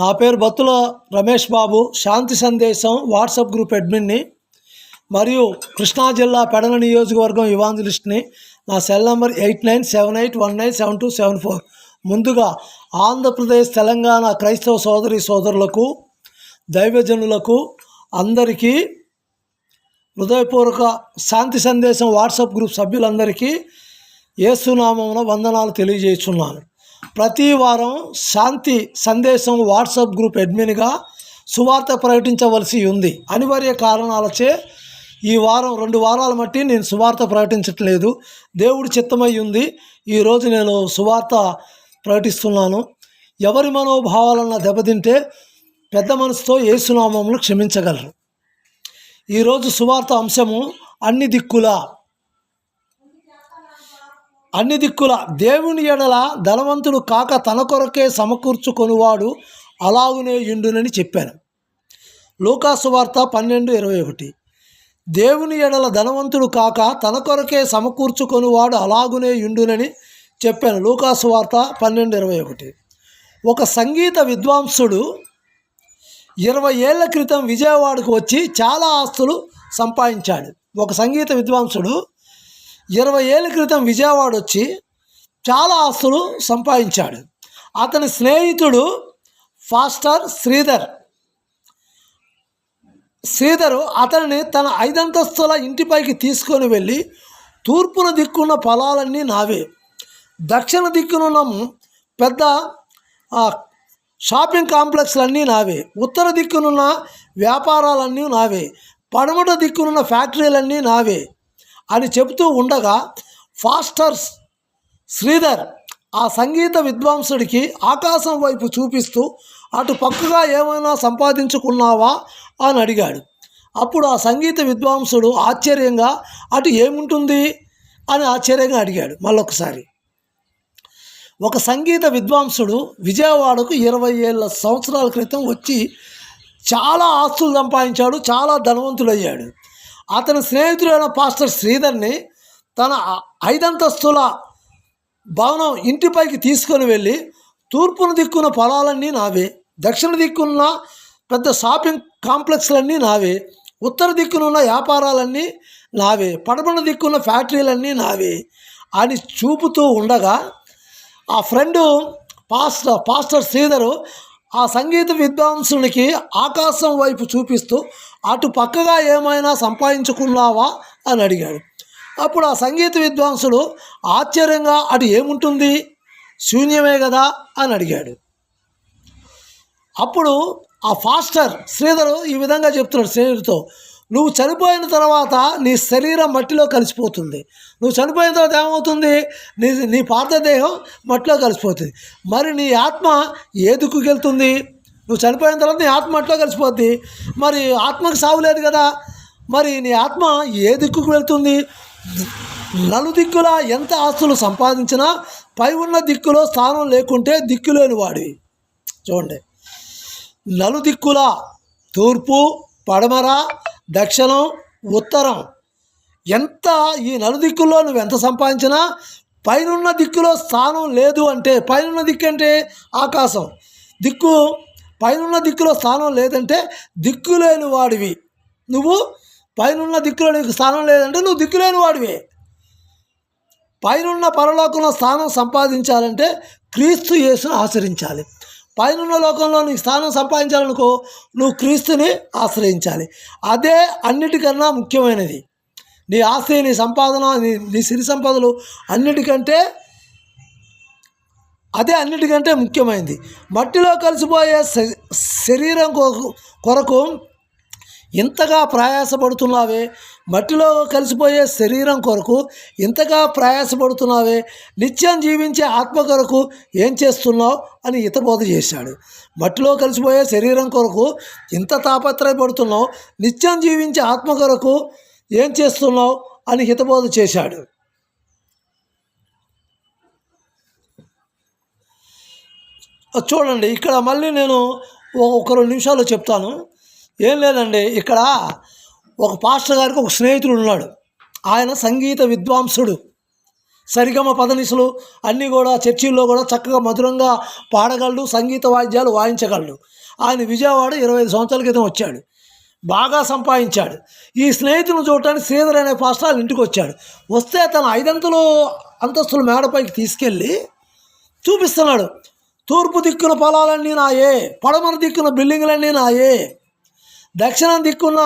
నా పేరు బత్తుల రమేష్ బాబు. శాంతి సందేశం వాట్సాప్ గ్రూప్ అడ్మిన్ని. మరియు కృష్ణా జిల్లా పెడల నియోజకవర్గం ఇవాంజలిస్ట్ని నా cell number eight nine seven eight one nine seven two seven four. ముందుగా ఆంధ్రప్రదేశ్ తెలంగాణ క్రైస్తవ సోదరి సోదరులకు దైవజనులకు అందరికీ హృదయపూర్వక శాంతి సందేశం వాట్సాప్ గ్రూప్ సభ్యులందరికీ ఏసునామమున వందనాలు తెలియజేస్తున్నాను. ప్రతి వారం శాంతి సందేశం వాట్సాప్ గ్రూప్ అడ్మిన్గా సువార్త ప్రకటించవలసి ఉంది. అనివార్య కారణాలచే ఈ వారం రెండు వారాల మట్టి నేను సువార్త ప్రకటించట్లేదు. దేవుడి చిత్తమై ఉంది. ఈరోజు నేను సువార్త ప్రకటిస్తున్నాను. ఎవరి మనోభావాలన్న దెబ్బతింటే పెద్ద మనసుతో ఏసునామములు క్షమించగలరు. ఈరోజు సువార్త అంశము అన్ని దిక్కుల అన్ని దిక్కుల దేవుని ఎడల ధనవంతుడు కాక తన కొరకే సమకూర్చుకొనివాడు అలాగునే ఇండునని చెప్పాను. లూకాసు వార్త పన్నెండు ఇరవై ఒకటి. దేవుని ఎడల ధనవంతుడు కాక తన కొరకే సమకూర్చుకొనివాడు అలాగునే ఇండునని చెప్పాను. లూకాసు వార్త పన్నెండు ఇరవై ఒకటి. ఒక సంగీత విద్వాంసుడు ఇరవై ఏళ్ళ క్రితం విజయవాడకు వచ్చి చాలా ఆస్తులు సంపాదించాడు. ఒక సంగీత విద్వాంసుడు ఇరవై ఏళ్ళ క్రితం విజయవాడ వచ్చి చాలా ఆస్తులు సంపాదించాడు. అతని స్నేహితుడు ఫాస్టర్ శ్రీధర్. శ్రీధరు అతనిని తన ఐదంతస్తుల ఇంటిపైకి తీసుకొని వెళ్ళి తూర్పున దిక్కున్న పొలాలన్నీ నావే. దక్షిణ దిక్కునున్న పెద్ద షాపింగ్ కాంప్లెక్స్లన్నీ నావే. ఉత్తర దిక్కునున్న వ్యాపారాలన్నీ నావే. పడమట దిక్కునున్న ఫ్యాక్టరీలన్నీ నావే. అని చెబుతూ ఉండగా ఫాస్టర్స్ శ్రీధర్ ఆ సంగీత విద్వాంసుడికి ఆకాశం వైపు చూపిస్తూ అటు పక్కగా ఏమైనా సంపాదించుకున్నావా? అని అడిగాడు. అప్పుడు ఆ సంగీత విద్వాంసుడు ఆశ్చర్యంగా అటు ఏముంటుంది? అని ఆశ్చర్యంగా అడిగాడు మళ్ళొకసారి. ఒక సంగీత విద్వాంసుడు విజయవాడకు ఇరవై ఏళ్ళ సంవత్సరాల క్రితం వచ్చి చాలా ఆస్తులు సంపాదించాడు చాలా ధనవంతుడయ్యాడు. అతని స్నేహితుడైన పాస్టర్ శ్రీధర్ని తన ఐదంతస్తుల భవనం ఇంటిపైకి తీసుకొని వెళ్ళి తూర్పున దిక్కున్న పొలాలన్నీ నావే దక్షిణ దిక్కున్న పెద్ద షాపింగ్ కాంప్లెక్స్లన్నీ నావే ఉత్తర దిక్కునున్న వ్యాపారాలన్నీ నావే పడమన దిక్కున్న ఫ్యాక్టరీలన్నీ నావే అని చూపుతూ ఉండగా ఆ ఫ్రెండు పాస్టర్ పాస్టర్ శ్రీధరు ఆ సంగీత విద్వాంసునికి ఆకాశం వైపు చూపిస్తూ అటు పక్కగా ఏమైనా సంపాదించుకున్నావా అని అడిగాడు. అప్పుడు ఆ సంగీత విద్వాంసుడు ఆశ్చర్యంగా అటు ఏముంటుంది? శూన్యమే కదా? అని అడిగాడు. అప్పుడు ఆ ఫాస్టర్ శ్రీధరు ఈ విధంగా చెప్తున్నాడు స్నేహితుడితో నువ్వు చనిపోయిన తర్వాత నీ శరీరం మట్టిలో కలిసిపోతుంది. నువ్వు చనిపోయిన తర్వాత ఏమవుతుంది? నీ నీ పార్థదేహం మట్టిలో కలిసిపోతుంది. మరి నీ ఆత్మ ఏ వెళ్తుంది నువ్వు చనిపోయిన తర్వాత నీ ఆత్మ అట్లా కలిసిపోద్ది. మరి ఆత్మకు సావు లేదు కదా. మరి నీ ఆత్మ ఏ దిక్కుకు వెళ్తుంది? నలుదిక్కుల ఎంత ఆస్తులు సంపాదించినా పై ఉన్న దిక్కులో స్థానం లేకుంటే దిక్కులేని వాడి చూడండి నలుదిక్కుల తూర్పు పడమర దక్షిణం ఉత్తరం. ఎంత ఈ నలుదిక్కుల్లో నువ్వు ఎంత సంపాదించినా పైనున్న దిక్కులో స్థానం లేదు అంటే పైనున్న దిక్కు అంటే ఆకాశం. దిక్కు పైనున్న దిక్కులో స్థానం లేదంటే దిక్కులేని వాడివి. నువ్వు పైనున్న దిక్కులో నీకు స్థానం లేదంటే నువ్వు దిక్కులేని వాడివి. పైనున్న పరలోకంలో స్థానం సంపాదించాలంటే క్రీస్తు యేసును ఆచరించాలి పైనున్న లోకంలో నీకు స్థానం సంపాదించాలనుకో నువ్వు క్రీస్తుని ఆశ్రయించాలి. అదే అన్నిటికన్నా ముఖ్యమైనది. నీ ఆస్తి నీ సంపాదన నీ నీ సిరి సంపదలు అన్నిటికంటే అదే అన్నిటికంటే ముఖ్యమైనది మట్టిలో కలిసిపోయే శ- శరీరం కొరకు కొరకు ఇంతగా ప్రయాసపడుతున్నావే? మట్టిలో కలిసిపోయే శరీరం కొరకు ఇంతగా ప్రయాసపడుతున్నావే? నిత్యం జీవించే ఆత్మ కొరకు ఏం చేస్తున్నావు? అని హితబోధ చేశాడు. మట్టిలో కలిసిపోయే శరీరం కొరకు ఇంత తాపత్రయపడుతున్నావు? నిత్యం జీవించే ఆత్మ కొరకు ఏం చేస్తున్నావు? అని హితబోధ చేశాడు. చూడండి ఇక్కడ మళ్ళీ నేను ఒక రెండు నిమిషాలు చెప్తాను. ఏం లేదండి ఇక్కడ ఒక పాస్టర్ గారికి ఒక స్నేహితుడు ఉన్నాడు. ఆయన సంగీత విద్వాంసుడు. సరిగమ పదనిసులు అన్నీ కూడా చర్చిల్లో కూడా చక్కగా మధురంగా పాడగలడు సంగీత వాయిద్యాలు వాయించగలడు. ఆయన విజయవాడ ఇరవై ఐదు సంవత్సరాల క్రితం వచ్చాడు. బాగా సంపాదించాడు. ఈ స్నేహితులను చూడటానికి శ్రీధర్ అనే పాస్టర్ వాళ్ళ ఇంటికి వచ్చాడు. వస్తే తన ఐదంతులు అంతస్తుల మేడపైకి తీసుకెళ్ళి చూపిస్తున్నాడు. తూర్పు దిక్కున పొలాలన్నీ నాయే పడమర దిక్కున బిల్డింగులన్నీ నాయే దక్షిణం దిక్కున్న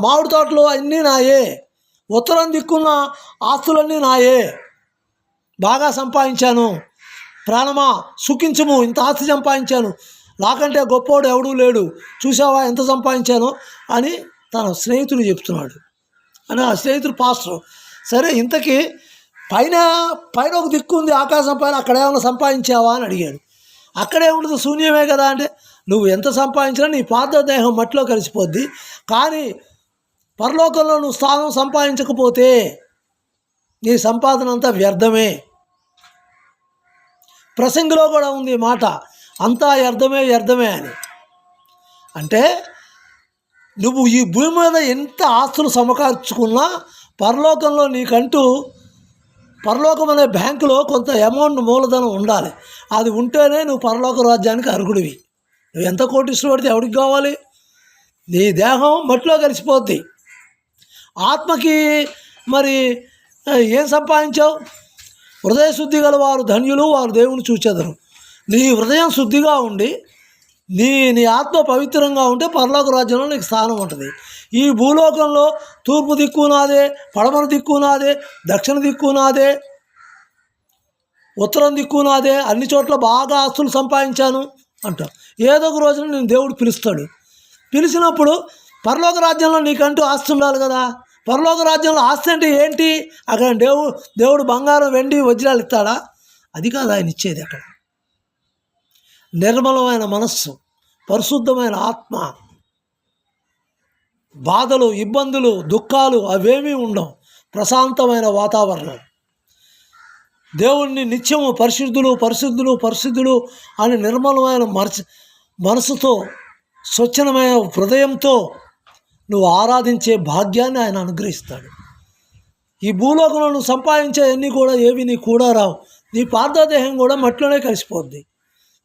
మామిడి తోటలు అన్నీ నాయే ఉత్తరం దిక్కున్న ఆస్తులన్నీ నాయే. బాగా సంపాదించాను. ప్రాణమా సుఖించము ఇంత ఆస్తి సంపాదించాను. నాకంటే గొప్పోడు ఎవడూ లేడు. చూసావా ఎంత సంపాదించాను అని తన స్నేహితుడు చెప్తున్నాడు. అని ఆ స్నేహితుడు పాస్టర్ సరే ఇంతకీ పైన పైన ఒక దిక్కు ఉంది ఆకాశం పైన అక్కడ ఏమైనా సంపాదించావా అని అడిగాడు. అక్కడే ఉండదు శూన్యమే కదా అంటే నువ్వు ఎంత సంపాదించినా నీ పాత దేహం మట్టిలో కలిసిపోద్ది కానీ పరలోకంలో నువ్వు స్థానం సంపాదించకపోతే నీ సంపాదన అంతా వ్యర్థమే. ప్రసంగిలో కూడా ఉంది ఈ మాట అంతా వ్యర్థమే వ్యర్థమే అని. అంటే నువ్వు ఈ భూమి మీద ఎంత ఆస్తులు సమకూర్చుకున్నా పరలోకంలో నీకంటూ పరలోకం అనే బ్యాంకులో కొంత అమౌంట్ మూలధనం ఉండాలి. అది ఉంటేనే నువ్వు పరలోక రాజ్యానికి అర్హుడివి. నువ్వు ఎంత కోటిస్తూ పడితే ఎవరికి కావాలి? నీ దేహం మట్టిలో కలిసిపోద్ది. ఆత్మకి మరి ఏం సంపాదించావు? హృదయ శుద్ధి గల వారు ధన్యులు వారు దేవుని చూచెదరు. నీ హృదయం శుద్ధిగా ఉండి నీ నీ ఆత్మ పవిత్రంగా ఉంటే పరలోక రాజ్యంలో నీకు స్థానం ఉంటుంది. ఈ భూలోకంలో తూర్పు దిక్కు నాదే పడమర దిక్కు నాదే దక్షిణ దిక్కు నాదే ఉత్తరం దిక్కు నాదే అన్ని చోట్ల బాగా ఆస్తులు సంపాదించాను అంటారు. ఏదో ఒక రోజున నేను దేవుడు పిలుస్తాడు. పిలిచినప్పుడు పరలోక రాజ్యంలో నీకంటూ ఆస్తి ఉండాలి కదా. పరలోక రాజ్యంలో ఆస్తి అంటే ఏంటి? అక్కడ దేవుడు దేవుడు బంగారం వెండి వజ్రాలు ఇస్తాడా? అది కాదు ఆయన ఇచ్చేది అక్కడ. నిర్మలమైన మనస్సు పరిశుద్ధమైన ఆత్మ. బాధలు ఇబ్బందులు దుఃఖాలు అవేమీ ఉండవు. ప్రశాంతమైన వాతావరణం. దేవుణ్ణి నిత్యము పరిశుద్ధులు పరిశుద్ధులు పరిశుద్ధులు అని నిర్మలమైన మనసు మనసుతో స్వచ్ఛమైన హృదయంతో నువ్వు ఆరాధించే భాగ్యాన్ని ఆయన అనుగ్రహిస్తాడు. ఈ భూలోకంలో నువ్వు సంపాదించేవన్నీ కూడా ఏవి నీ కూడా రావు. నీ పార్థదేహం కూడా మట్టిలోనే కలిసిపోద్ది.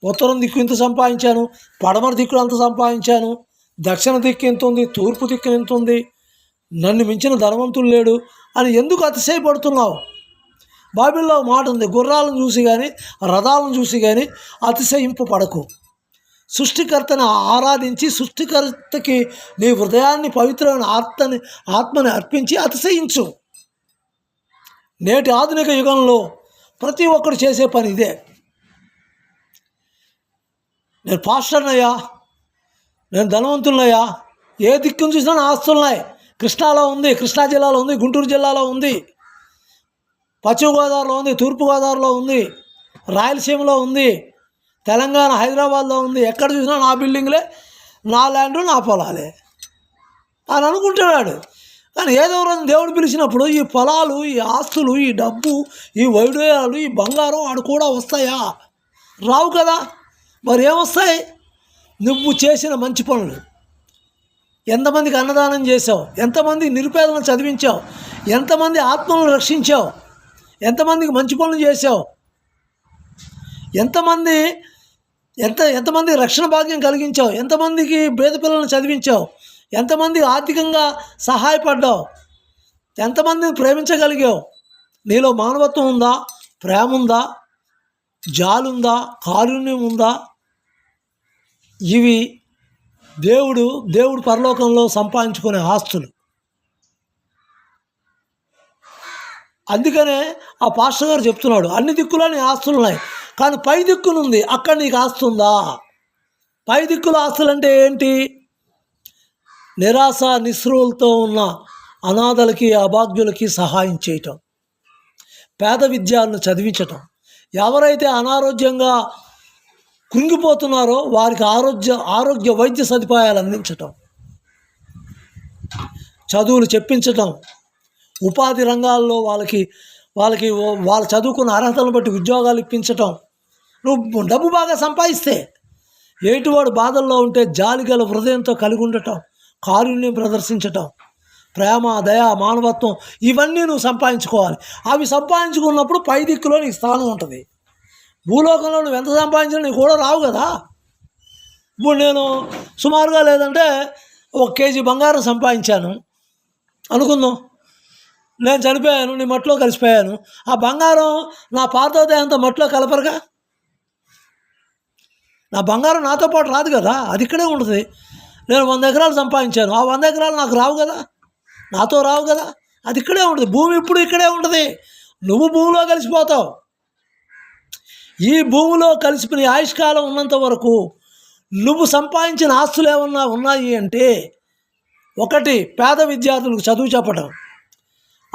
ఉత్తరం దిక్కు ఇంత సంపాదించాను పడమర దిక్కులు అంత సంపాదించాను దక్షిణ దిక్కు ఎంత ఉంది? తూర్పు దిక్కు ఎంత ఉంది? నన్ను మించిన ధనవంతుడు లేడు అని ఎందుకు అతిశయపడుతున్నావు? బైబిల్లో మాట ఉంది గుర్రాలను చూసి కానీ రథాలను చూసి కానీ అతిశయింపు పడకు సృష్టికర్తని ఆరాధించి సృష్టికర్తకి నీ హృదయాన్ని పవిత్రమైన ఆత్మని ఆత్మని అర్పించి అతిశయించు. నేటి ఆధునిక యుగంలో ప్రతి ఒక్కరు చేసే పని ఇదే. నేను పాస్టర్నయ్యా నేను ధనవంతులయ్యా ఏ దిక్కును చూసినా నా ఆస్తులున్నాయి. కృష్ణాలో ఉంది కృష్ణా జిల్లాలో ఉంది గుంటూరు జిల్లాలో ఉంది. పశ్చిమ గోదావరిలో ఉంది తూర్పు గోదావరిలో ఉంది రాయలసీమలో ఉంది తెలంగాణ హైదరాబాద్లో ఉంది. ఎక్కడ చూసినా నా బిల్డింగ్లే నా ల్యాండ్ నా పొలాలే అని అనుకుంటున్నాడు. కానీ ఏదో రోజు దేవుడు పిలిచినప్పుడు ఈ పొలాలు ఈ ఆస్తులు ఈ డబ్బు ఈ వైడూయాలు ఈ బంగారం ఆడు కూడా వస్తాయా? రావు కదా. మరి ఏమొస్తాయి? నువ్వు చేసిన మంచి పనులు. ఎంతమందికి అన్నదానం చేసావు ఎంతమంది నిరుపేదలను చదివించావు? ఎంతమంది ఆత్మలను రక్షించావు? ఎంతమందికి మంచి పనులు చేసావు ఎంతమంది ఎంత ఎంతమంది రక్షణ భాగ్యం కలిగించావు? ఎంతమందికి పేద పిల్లలను చదివించావు? ఎంతమంది ఆర్థికంగా సహాయపడ్డావు? ఎంతమందిని ప్రేమించగలిగావు? నీలో మానవత్వం ఉందా? ప్రేమ ఉందా? జాలుందా కారుణ్యం ఉందా? ఇవి దేవుడు దేవుడు పరలోకంలో సంపాదించుకునే ఆస్తులు. అందుకనే ఆ పాస్టర్ గారు చెప్తున్నాడు అన్ని దిక్కులో నీ ఆస్తులు ఉన్నాయి కానీ పై దిక్కునుంది అక్కడ నీకు ఆస్తి ఉందా? పై దిక్కుల ఆస్తులు అంటే ఏంటి? నిరాశ నిస్రువులతో ఉన్న అనాథలకి అభాగ్యులకి సహాయం చేయటం పేద విద్యాలను చదివించటం. ఎవరైతే అనారోగ్యంగా కృంగిపోతున్నారో వారికి ఆరోగ్య ఆరోగ్య వైద్య సదుపాయాలు అందించటం. చదువులు చెప్పించటం. ఉపాధి రంగాల్లో వాళ్ళకి వాళ్ళకి వాళ్ళు చదువుకున్న అర్హతలను బట్టి ఉద్యోగాలు ఇప్పించటం. నువ్వు డబ్బు బాగా సంపాదిస్తే ఏటివాడు బాధల్లో ఉంటే జాలిగల హృదయంతో కలిగి ఉండటం కారుణ్యం ప్రదర్శించటం ప్రేమ దయ మానవత్వం ఇవన్నీ నువ్వు సంపాదించుకోవాలి. అవి సంపాదించుకున్నప్పుడు పై దిక్కులో నీకు స్థానం ఉంటుంది. భూలోకంలో నువ్వు ఎంత సంపాదించినా నీకు కూడా రావు కదా. ఇప్పుడు నేను సుమారుగా లేదంటే ఒక కేజీ బంగారం సంపాదించాను. అనుకుందాం. నేను చనిపోయాను నీ మట్టిలో కలిసిపోయాను. ఆ బంగారం నా పాతోదయంతో మట్టిలో కలపరుగా? నా బంగారం నాతో పాటు రాదు కదా అది ఇక్కడే ఉంటుంది. నేను వంద ఎకరాలు సంపాదించాను. ఆ వంద ఎకరాలు నాకు రావు కదా నాతో రావు కదా అది ఇక్కడే ఉంటుంది. భూమి ఇప్పుడు ఇక్కడే ఉంటుంది. నువ్వు భూమిలో కలిసిపోతావు. ఈ భూమిలో కలిసిపోయిన ఆయుష్కాలం ఉన్నంత వరకు నువ్వు సంపాదించిన ఆస్తులు ఏమన్నా ఉన్నాయి అంటే ఒకటి పేద విద్యార్థులకు చదువు చెప్పటం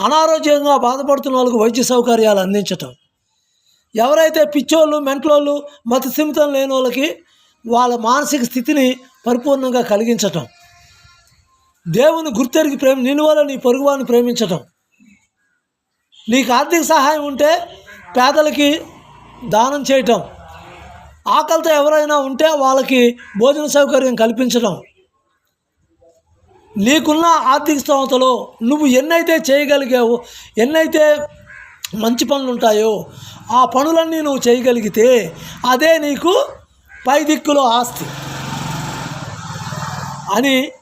అనారోగ్యంగా బాధపడుతున్న వాళ్ళకు వైద్య సౌకర్యాలు అందించటం. ఎవరైతే పిచ్చోళ్ళు మెంట్లోళ్ళు మత స్థిమితం లేని వాళ్ళకి వాళ్ళ మానసిక స్థితిని పరిపూర్ణంగా కలిగించటం. దేవుని గుర్తెరిగి ప్రేమ నిన్ను వల్ల నీ పొరుగువాన్ని ప్రేమించటం. నీకు ఆర్థిక సహాయం ఉంటే పేదలకి దానం చేయటం. ఆకలితో ఎవరైనా ఉంటే వాళ్ళకి భోజన సౌకర్యం కల్పించడం నీకున్న ఆర్థిక స్తోమతలో నువ్వు ఎన్నైతే చేయగలిగావో ఎన్నైతే మంచి పనులు ఉంటాయో ఆ పనులన్నీ నువ్వు చేయగలిగితే అదే నీకు పై దిక్కులో ఆస్తి. అని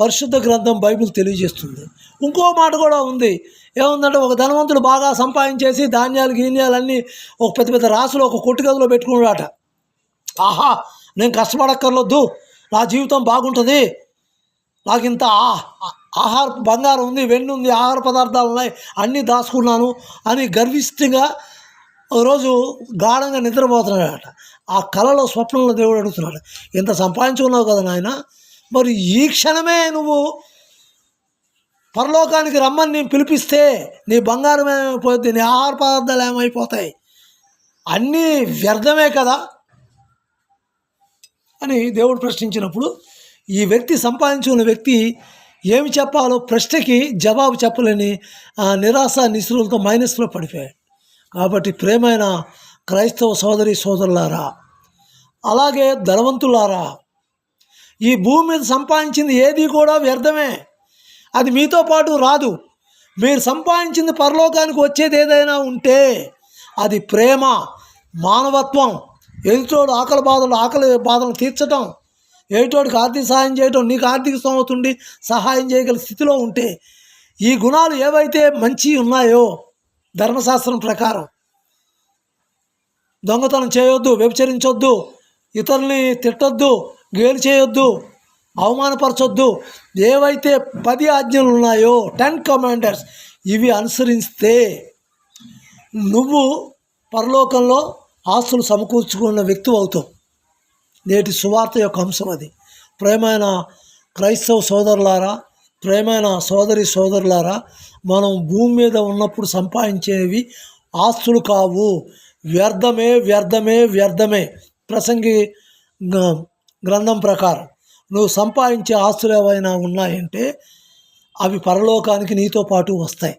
పరిశుద్ధ గ్రంథం బైబిల్ తెలియజేస్తుంది. ఇంకో మాట కూడా ఉంది. ఏముందంటే ఒక ధనవంతుడు బాగా సంపాదించేసి ధాన్యాలు గీన్యాలన్నీ ఒక పెద్ద పెద్ద రాసులో ఒక కొట్టు గదిలో పెట్టుకున్నాడట. ఆహా నేను కష్టపడక్కర్లొద్దు. నా జీవితం బాగుంటుంది. నాకు ఇంత ఆహార బంగారం ఉంది వెన్ను ఉంది ఆహార పదార్థాలు ఉన్నాయి అన్నీ దాచుకున్నాను అని గర్విష్ఠంగా రోజు గాఢంగా నిద్రపోతున్నాడట. ఆ కళలో స్వప్నంలో దేవుడు అడుగుతున్నాడు ఇంత సంపాదించుకున్నావు కదా నాయన మరి ఈ క్షణమే నువ్వు పరలోకానికి రమ్మని నేను పిలిపిస్తే నీ బంగారం ఏమైపోతుంది? నీ ఆహార పదార్థాలు ఏమైపోతాయి? అన్నీ వ్యర్థమే కదా? అని దేవుడు ప్రశ్నించినప్పుడు ఈ వ్యక్తి సంపాదించుకున్న వ్యక్తి ఏమి చెప్పాలో ప్రశ్నకి జవాబు చెప్పలేని ఆ నిరాశ నిశ్రులతో మైనస్లో పడిపోయాడు. కాబట్టి ప్రేమైన క్రైస్తవ సోదరి సోదరులారా అలాగే ధనవంతులారా ఈ భూమి మీద సంపాదించింది ఏది కూడా వ్యర్థమే. అది మీతో పాటు రాదు. మీరు సంపాదించింది పరలోకానికి వచ్చేది ఏదైనా ఉంటే అది ప్రేమ మానవత్వం ఎదుటోడు ఆకలి బాధలు ఆకలి బాధలు తీర్చడం ఎదుటోడికి ఆర్థిక సహాయం చేయటం నీకు ఆర్థిక స్తోమతుండి సహాయం చేయగల స్థితిలో ఉంటే ఈ గుణాలు ఏవైతే మంచి ఉన్నాయో ధర్మశాస్త్రం ప్రకారం దొంగతనం చేయొద్దు వ్యభిచరించొద్దు ఇతరుల్ని తిట్టొద్దు గేలు చేయొద్దు అవమానపరచొద్దు. ఏవైతే పది ఆజ్ఞలు ఉన్నాయో టెన్ కమాండర్స్ ఇవి అనుసరిస్తే నువ్వు పరలోకంలో ఆస్తులు సమకూర్చుకున్న వ్యక్తి అవుతావు. నేటి సువార్త యొక్క అంశం అది. ప్రేమైన క్రైస్తవ సోదరులారా ప్రేమైన సోదరి సోదరులారా మనం భూమి మీద ఉన్నప్పుడు సంపాదించేవి ఆస్తులు కావు. వ్యర్థమే వ్యర్థమే వ్యర్థమే. ప్రసంగి గ- గ్రంథం ప్రకారం. నువ్వు సంపాదించే ఆస్తులు ఏవైనా ఉన్నాయంటే అవి పరలోకానికి నీతో పాటు వస్తాయి.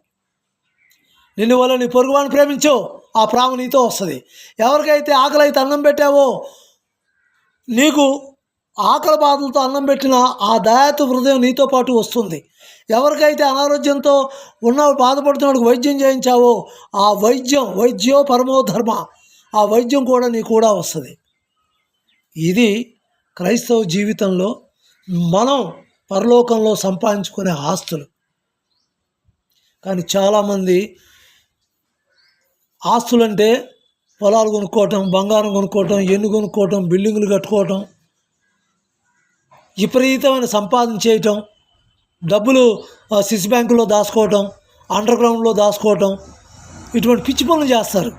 నిన్ను వల్ల నీ పొరుగువాన్ని ప్రేమించో. ఆ ప్రేమ నీతో వస్తుంది. ఎవరికైతే ఆకలి అయితే అన్నం పెట్టావో నీకు ఆకలి బాధలతో అన్నం పెట్టిన ఆ దయాత హృదయం నీతో పాటు వస్తుంది. ఎవరికైతే అనారోగ్యంతో ఉన్న బాధపడుతున్నాడు వైద్యం చేయించావో ఆ వైద్యం వైద్యో పరమో ధర్మ ఆ వైద్యం కూడా నీకు కూడా వస్తుంది. ఇది క్రైస్తవ జీవితంలో మనం పరలోకంలో సంపాదించుకునే ఆస్తులు. కానీ చాలామంది ఆస్తులంటే పొలాలు కొనుక్కోవటం బంగారం కొనుక్కోవటం ఎన్ను కొనుక్కోవటం బిల్డింగులు కట్టుకోవటం విపరీతమైన సంపాదన చేయటం డబ్బులు ఆ, స్విస్ బ్యాంకులో దాచుకోవటం అండర్ గ్రౌండ్లో దాచుకోవటం ఇటువంటి పిచ్చి పనులు చేస్తారు.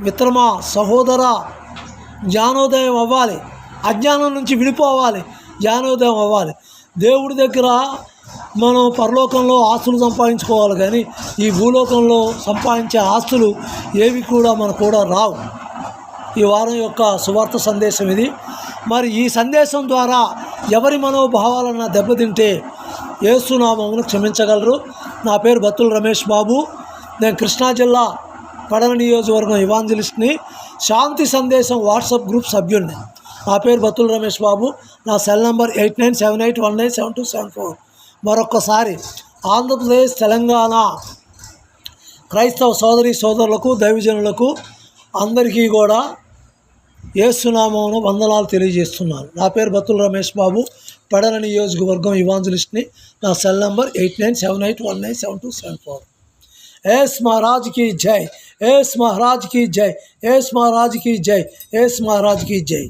మిత్రమా సహోదర జ్ఞానోదయం అవ్వాలి. అజ్ఞానం నుంచి విడిపోవాలి జ్ఞానోదయం అవ్వాలి. దేవుడి దగ్గర మనం పరలోకంలో ఆస్తులు సంపాదించుకోవాలి కానీ ఈ భూలోకంలో సంపాదించే ఆస్తులు ఏవి కూడా మనకు కూడా రావు. ఈ వారం యొక్క సువార్త సందేశం ఇది. మరి ఈ సందేశం ద్వారా ఎవరి మనోభావాలన్నా దెబ్బతింటే ఏసునామమును క్షమించగలరు. నా పేరు బత్తుల రమేష్ బాబు. నేను కృష్ణా జిల్లా పడన నియోజకవర్గం ఇవాంజలిస్ట్ని శాంతి సందేశం వాట్సాప్ గ్రూప్ సభ్యుడిని. నా పేరు బతుల్ రమేష్ బాబు. నా cell number eight nine seven eight one nine seven two seven four. మరొక్కసారి ఆంధ్రప్రదేశ్ తెలంగాణ క్రైస్తవ సోదరి సోదరులకు దైవజనులకు అందరికీ కూడా ఏసునామమును వందనాలు తెలియజేస్తున్నాను. నా పేరు బతుల్ రమేష్ బాబు. పడన నియోజకవర్గం ఇవాంజలిస్ట్ని. నా cell number eight nine seven eight one nine seven two seven four. Yes మా రాజుకి జై. ऐस महाराज की जय ऐस महाराज की जय ऐस महाराज की जय।